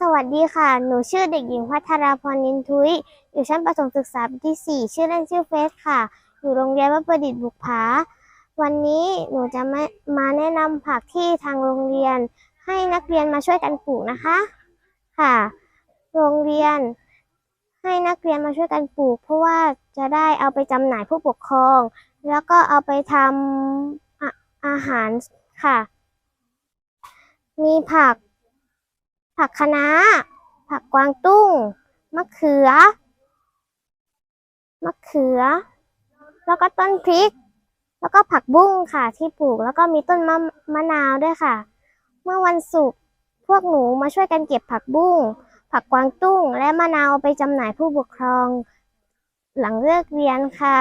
สวัสดีค่ะ หนูชื่อเด็กหญิงพัทราพรนินทุย อยู่ชั้นประถมศึกษาปีที่ 4 ชื่อเล่นชื่อเฟสค่ะ อยู่โรงเรียนวัดประดิษฐ์บุกผา วันนี้หนูจะมามาแนะนำผักที่ทางโรงเรียน ให้นักเรียนมาช่วยกันปลูกนะคะ ค่ะ โรงเรียน ให้นักเรียนมาช่วยกันปลูก เพราะว่าจะได้เอาไปจำหน่ายผู้ปกครอง แล้วก็เอาไปทำอาอาหารค่ะ มีผัก ผักคะน้า ผักกวางตุ้ง มะเขือ มะเขือ แล้วก็ต้นพริก แล้วก็ผักบุ้งค่ะที่ปลูก แล้วก็มีต้นมะมะนาวด้วยค่ะ เมื่อวันศุกร์พวกหนูมาช่วยกันเก็บผักบุ้ง ผักกวางตุ้ง และมะนาวไปจำหน่ายผู้ปกครอง หลังเลิกเรียนค่ะ